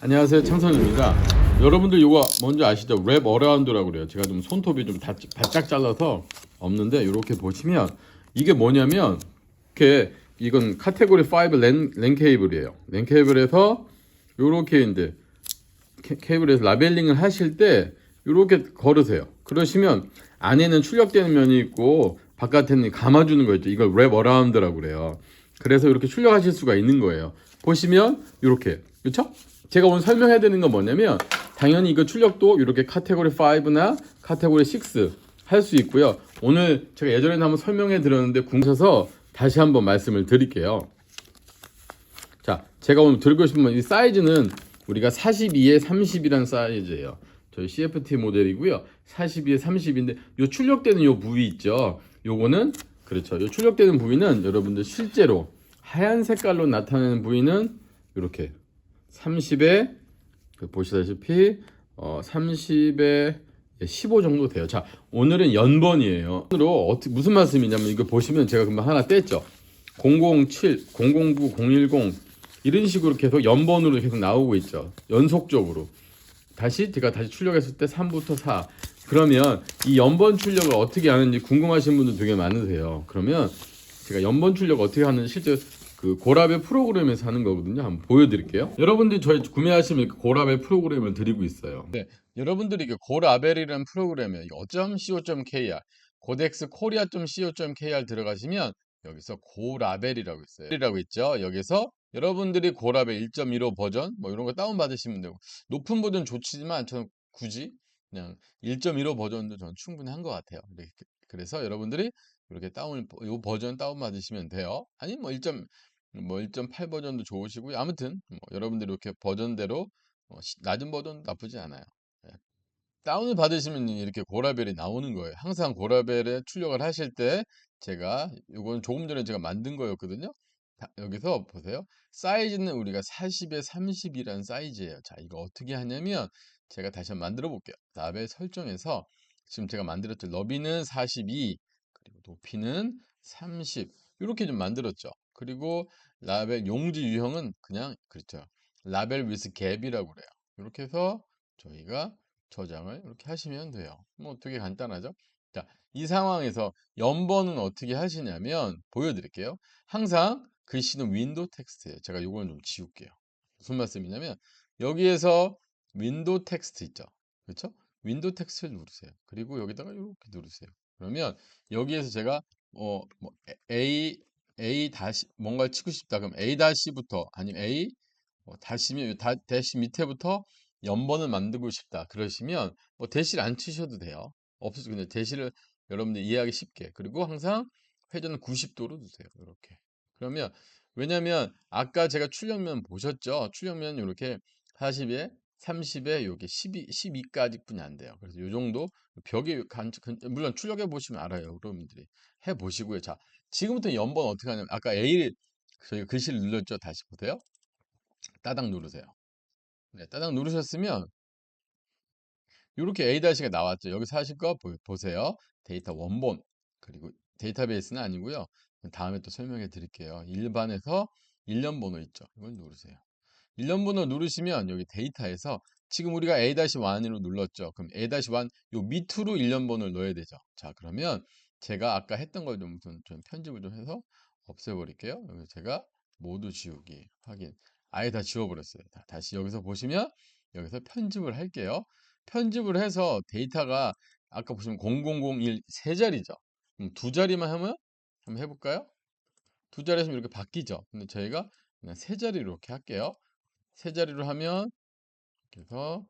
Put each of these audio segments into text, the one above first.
안녕하세요 창선입니다. 여러분들 이거 뭔지 아시죠? 랩 어라운드라고 그래요. 제가 좀 손톱이 좀 다, 바짝 잘라서 없는데 이렇게 보시면 이게 뭐냐면 이렇게 이건 카테고리 5 랜, 랜 케이블이에요. 랜 케이블에서 요렇게 이제 케, 케이블에서 라벨링을 하실 때 이렇게 걸으세요. 그러시면 안에는 출력되는 면이 있고 바깥에는 감아주는 거 있죠. 이걸 랩 어라운드라고 그래요. 그래서 이렇게 출력하실 수가 있는 거예요. 보시면 이렇게. 그렇죠? 제가 오늘 설명해야 되는 건 뭐냐면 당연히 이거 출력도 이렇게 카테고리 5나 카테고리 6 할 수 있고요. 오늘 제가 예전에는 한번 설명해 드렸는데 궁셔서 다시 한번 말씀을 드릴게요. 자, 제가 오늘 들고 싶은 이 사이즈는 우리가 42에 30이란 사이즈예요. 저희 CFT 모델이고요. 42에 30인데 요 출력되는 요 부위 있죠. 요거는 그렇죠. 요 출력되는 부위는 여러분들 실제로 하얀 색깔로 나타내는 부위는 이렇게 30에 그 보시다시피 어 30에 15 정도 돼요. 자, 오늘은 연번이에요. 오늘로 어떻게 무슨 말씀이냐면 이거 보시면 제가 금방 하나 뗐죠. 007, 009, 010 이런 식으로 계속 연번으로 계속 나오고 있죠. 연속적으로. 다시 제가 다시 출력했을 때 3부터 4. 그러면 이 연번 출력을 어떻게 하는지 궁금하신 분들 되게 많으세요. 그러면 제가 연번 출력 어떻게 하는지 실제 그 고라벨 프로그램에서 하는 거거든요. 한번 보여드릴게요. 여러분들이 저희 구매하시면 고라벨 프로그램을 드리고 있어요. 네, 여러분들이 이게 고라벨이라는 프로그램에 어.co.kr, 고덱스 코리아.co.kr 들어가시면 여기서 고라벨이라고 있어요. 이라고 있죠. 여기서 여러분들이 고라벨 1.15 버전 뭐 이런 거 다운 받으시면 되고 높은 버전 좋지만 저는 굳이 그냥 1.15 버전도 저는 충분히 한 것 같아요. 이렇게 그래서 여러분들이 이렇게 다운 이 버전 다운 받으시면 돼요. 아니 뭐 1. 뭐 1.8 버전도 좋으시고요. 아무튼 뭐 여러분들이 이렇게 버전대로 어, 시- 낮은 버전 나쁘지 않아요. 예. 다운을 받으시면 이렇게 고라벨이 나오는 거예요. 항상 고라벨에 출력을 하실 때 제가 이건 조금 전에 제가 만든 거였거든요. 다- 여기서 보세요. 사이즈는 우리가 40에 30이라는 사이즈예요. 자, 이거 어떻게 하냐면 제가 다시 한번 만들어 볼게요. 다음에 설정해서 지금 제가 만들었죠. 너비는 42, 그리고 높이는 30 이렇게 좀 만들었죠. 그리고 라벨 용지 유형은 그냥 그렇죠. 라벨 위스 갭이라고 그래요. 이렇게 해서 저희가 저장을 이렇게 하시면 돼요. 뭐 되게 간단하죠. 자, 이 상황에서 연번은 어떻게 하시냐면 보여드릴게요. 항상 글씨는 윈도우 텍스트예요. 제가 요거는 좀 지울게요. 무슨 말씀이냐면 여기에서 윈도우 텍스트 있죠. 그렇죠? 윈도우 텍스트를 누르세요. 그리고 여기다가 이렇게 누르세요. 그러면 여기에서 제가 어, 뭐 A A 다시 뭔가를 치고 싶다. 그럼 A 다시부터 아니면 A 뭐 다시면 다, 대시 밑에부터 연번을 만들고 싶다. 그러시면 뭐 대시를 안 치셔도 돼요. 없어서 근데 대시를 여러분들 이해하기 쉽게 그리고 항상 회전은 90도로 두세요. 이렇게. 그러면 왜냐면 아까 제가 출력면 보셨죠? 출력면 이렇게 40에 30에 여기 12, 12까지 뿐이 안 돼요. 그래서 이 정도 벽에 간, 근- 물론 출력해 보시면 알아요. 여러분들이 해 보시고요. 자, 지금부터 연번 어떻게 하냐면 아까 A를 저희 글씨를 눌렀죠. 다시 보세요. 따당 누르세요. 네, 따당 누르셨으면 이렇게 A-가 나왔죠. 여기서 하실 거 보, 보세요. 데이터 원본 그리고 데이터베이스는 아니고요. 다음에 또 설명해 드릴게요. 일반에서 1년 번호 있죠. 이걸 누르세요. 1년 번호 누르시면 여기 데이터에서 지금 우리가 A-1으로 눌렀죠. 그럼 A-1 요 밑으로 1년 번호를 넣어야 되죠. 자, 그러면 제가 아까 했던 걸좀좀 편집을 좀 해서 없애버릴게요. 여기 제가 모두 지우기 확인. 아예 다 지워버렸어요. 다, 다시 여기서 보시면 여기서 편집을 할게요. 편집을 해서 데이터가 아까 보시면 0001 세 자리죠. 두 자리만 하면 한번 해볼까요? 두 자리 하시면 이렇게 바뀌죠. 근데 저희가 그냥 세 자리로 이렇게 할게요. 세 자리로 하면 그래서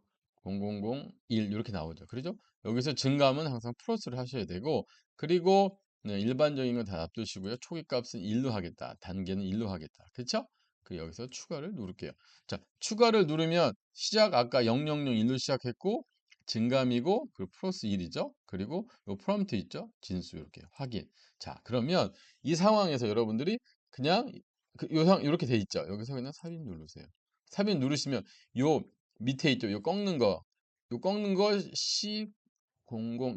0001 이렇게 나오죠. 그렇죠? 여기서 증감은 항상 플러스를 하셔야 되고 그리고 네, 일반적인 건 다 놔두시고요. 초기 값은 1로 하겠다. 단계는 1로 하겠다. 그렇죠? 그 여기서 추가를 누를게요. 자, 추가를 누르면 시작 아까 0001로 시작했고 증감이고 그 플러스 1이죠. 그리고 요 프롬프트 있죠. 진수 이렇게 확인. 자, 그러면 이 상황에서 여러분들이 그냥 그 요상 이렇게 돼 있죠. 여기서 그냥 삽입 누르세요. 삽입 누르시면 요 밑에 있죠. 요 꺾는 거. 요 꺾는 거 C00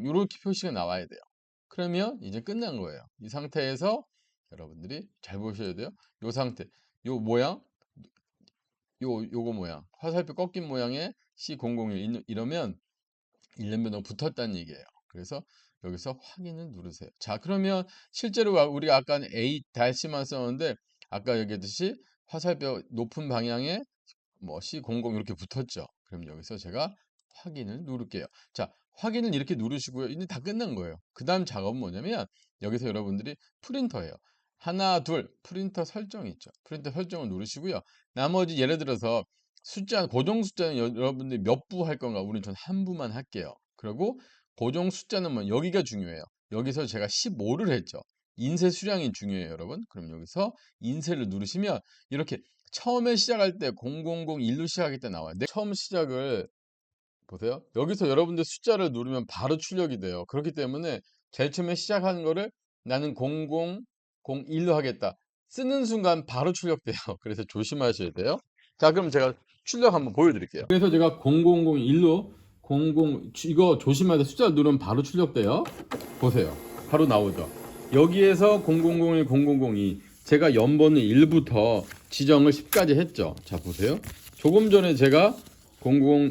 요렇게 표시가 나와야 돼요. 그러면 이제 끝난 거예요. 이 상태에서 여러분들이 잘 보셔야 돼요. 요 상태. 요 모양 요 요거 모양 화살표 꺾인 모양의 C001 이러면 1년 변동 붙었다는 얘기예요. 그래서 여기서 확인을 누르세요. 자, 그러면 실제로 아- 우리가 아까 A 달시만 썼는데 아까 얘기했듯이 화살표 높은 방향에 뭐 C00 이렇게 붙었죠. 그럼 여기서 제가 확인을 누를게요. 자, 확인을 이렇게 누르시고요. 이제 다 끝난 거예요. 그 다음 작업은 뭐냐면 여기서 여러분들이 프린터예요. 하나, 둘, 프린터 설정 있죠. 프린터 설정을 누르시고요. 나머지 예를 들어서 숫자, 고정 숫자는 여- 여러분들이 몇 부 할 건가? 우리는 전 한 부만 할게요. 그리고 고정 숫자는 뭐 여기가 중요해요. 여기서 제가 15를 했죠. 인쇄 수량이 중요해요, 여러분. 그럼 여기서 인쇄를 누르시면 이렇게 처음에 시작할 때 0001로 시작할 때 나와요. 내 처음 시작을 보세요. 여기서 여러분들 숫자를 누르면 바로 출력이 돼요. 그렇기 때문에 제일 처음에 시작하는 거를 나는 0001로 하겠다. 쓰는 순간 바로 출력돼요. 그래서 조심하셔야 돼요. 자, 그럼 제가 출력 한번 보여드릴게요. 그래서 제가 0001로 00 이거 조심하세요. 숫자를 누르면 바로 출력돼요. 보세요. 바로 나오죠. 여기에서 0001, 0002 제가 연번을 1부터 지정을 10까지 했죠. 자, 보세요. 조금 전에 제가 00,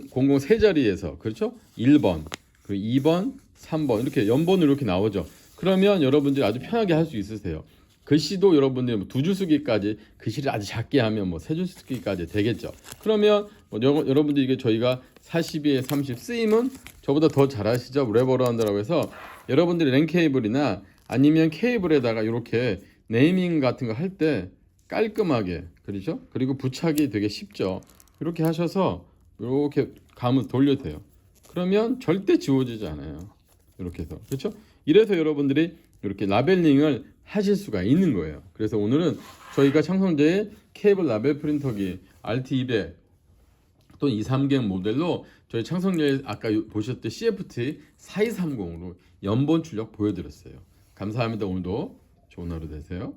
00세 자리에서 그렇죠? 1번, 그리고 2번, 3번 이렇게 연번으로 이렇게 나오죠. 그러면 여러분들이 아주 편하게 할 수 있으세요. 글씨도 여러분들이 뭐 두 줄 쓰기까지 글씨를 아주 작게 하면 뭐 세 줄 쓰기까지 되겠죠. 그러면 뭐 여, 여러분들 이게 저희가 42에 30 쓰임은 저보다 더 잘하시죠. 랩어로 한다라고 해서 여러분들이 랜 케이블이나 아니면 케이블에다가 이렇게 네이밍 같은 거 할 때 깔끔하게 그렇죠? 그리고 부착이 되게 쉽죠. 이렇게 하셔서 이렇게 감을 돌려도 돼요. 그러면 절대 지워지지 않아요. 이렇게 해서 그렇죠? 이래서 여러분들이 이렇게 라벨링을 하실 수가 있는 거예요. 그래서 오늘은 저희가 창성제의 케이블 라벨 프린터기 RT200 또는 230 모델로 저희 창성제에 아까 요- 보셨던 CFT 4230으로 연본 출력 보여드렸어요. 감사합니다. 오늘도 좋은 하루 되세요.